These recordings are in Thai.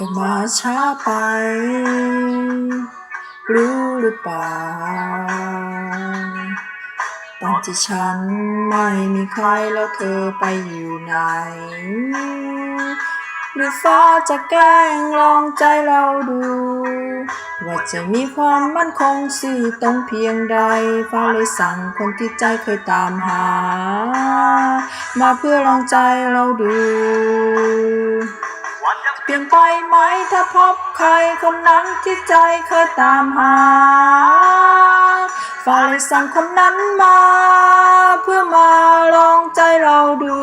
ธอมาช้าไป รู้หรือเปล่าตอนที่ฉันไม่มีใครแล้วเธอไปอยู่ไหน หรือฟ้าจะแกล้งลองใจเราดู ว่าจะมีความมั่นคงสื่อตรงเพียงใด ฟ้าเลยสั่งคนที่ใจเคยตามหา มาเพื่อลองใจเราดู ปลี่ยนไปไหมถ้าพบใครคนนั้นที่ใจเคยตามหาฟ้าเลยสั่งคนนั้นมา เพื่อมาลองใจเราดู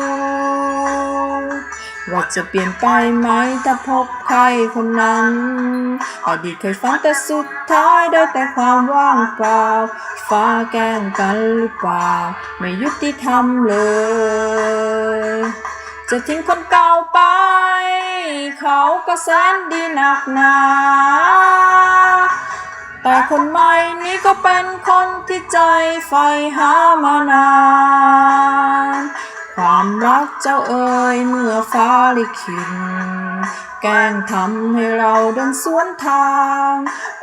ว่าจะเปลี่ยนไปไหมถ้าพบใครคนนั้นอดีตเคยฝันแต่สุดท้ายได้แต่ความว่างเปล่า ฟ้าแกล้งกันหรือเปล่า ไม่ยุติธรรมเลย จะทิ้งคนเก่าไป ก็แสนดีหนักหนา แต่คนใหม่นี้ก็เป็นคนที่ใจใฝ่หามานาน ความรักเจ้าเอ๋ยเมื่อฟ้าลิขิตแกล้งทำให้เราเดินสวนทาง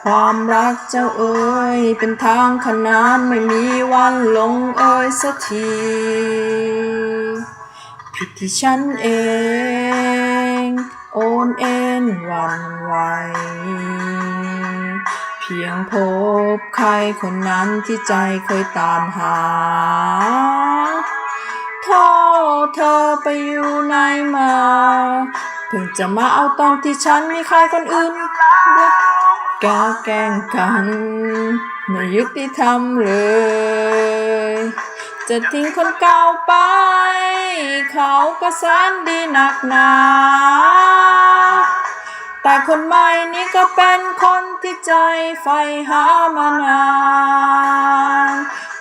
ความรักเจ้าเอ๋ยเป็นทางขนานไม่มีวันลงเอ่ยสักทีผิดที่ฉันเอง นเอ็นวันไหว เพียงพบใครคนนั้นที่ใจเคยตามหา โทษเธอไปอยู่ไหนมา เพิ่งจะมาเอาตอนที่ฉันมีใครคนอื่นกาแกล้งกันไม่ยุติธรรมเลย จะทิ้งคนเก่าไป เขาก็แสนดีหนักหนา แต่คนใหม่นี้ก็เป็นคนที่ใจใฝ่หามานาน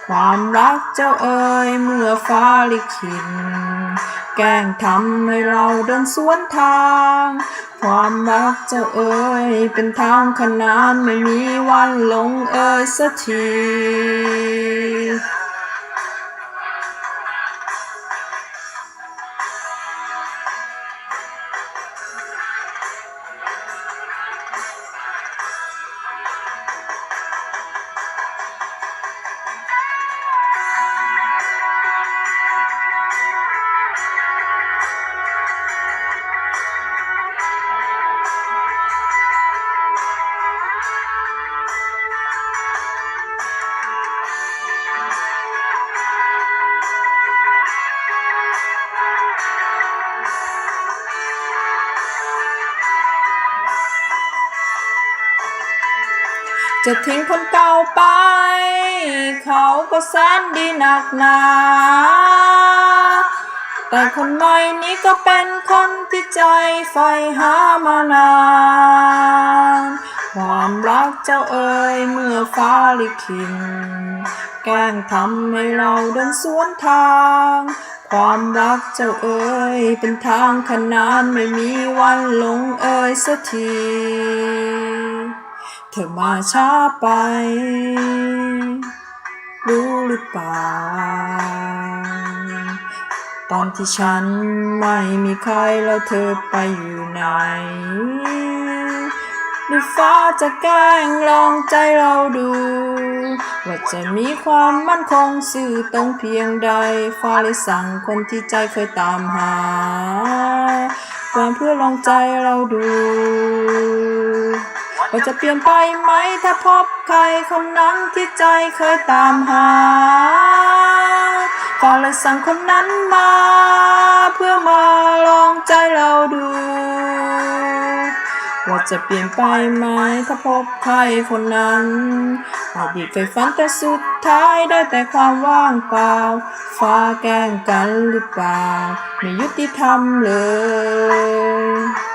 ความรักเจ้าเอ๋ยเมื่อฟ้าลิขิตแกล้งทำให้เราเดินสวนทาง ความรักเจ้าเอ๋ยเป็นทางขนานไม่มีวันลงเอ่ยสักที จะทิ้งคนเก่าไป เขาก็แสนดีหนักหนา แต่คนใหม่นี้ก็เป็นคนที่ใจใฝ่หามานาน ความรักเจ้าเอ๋ยเมื่อฟ้าลิขิตแกล้งทำให้เราเดินสวนทาง ความรักเจ้าเอ๋ยเป็นทางขนานไม่มีวันลงเอ่ยสักที เธอมาช้าไป รู้หรือเปล่า ตอนที่ฉันไม่มีใครแล้วเธอไปอยู่ไหนหรือฟ้าจะแกล้งลองใจเราดู ว่าจะมีความมั่นคงสื่อตรงเพียงใด ฟ้าเลยสั่งคนที่ใจเคยตามหาก่อนเพื่อลองใจเราดู ว่าจะเปลี่ยนไปไหมถ้าพบใครคนนั้นที่ใจเคยตามหา ก็เลยสั่งคนนั้นมา เพื่อมาลองใจเราดู ว่าจะเปลี่ยนไปไหมถ้าพบใครคนนั้นอดีตเคยฝันแต่สุดท้ายได้แต่ความว่างเปล่า ฟ้าแกล้งกันหรือเปล่า ไม่ยุติธรรมเลย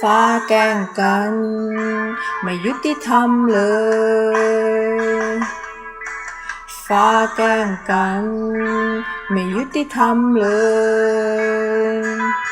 ฟ้าแกล้งกัน ไม่ยุติธรรมเลย ฟ้าแกล้งกัน ไม่ยุติธรรมเลย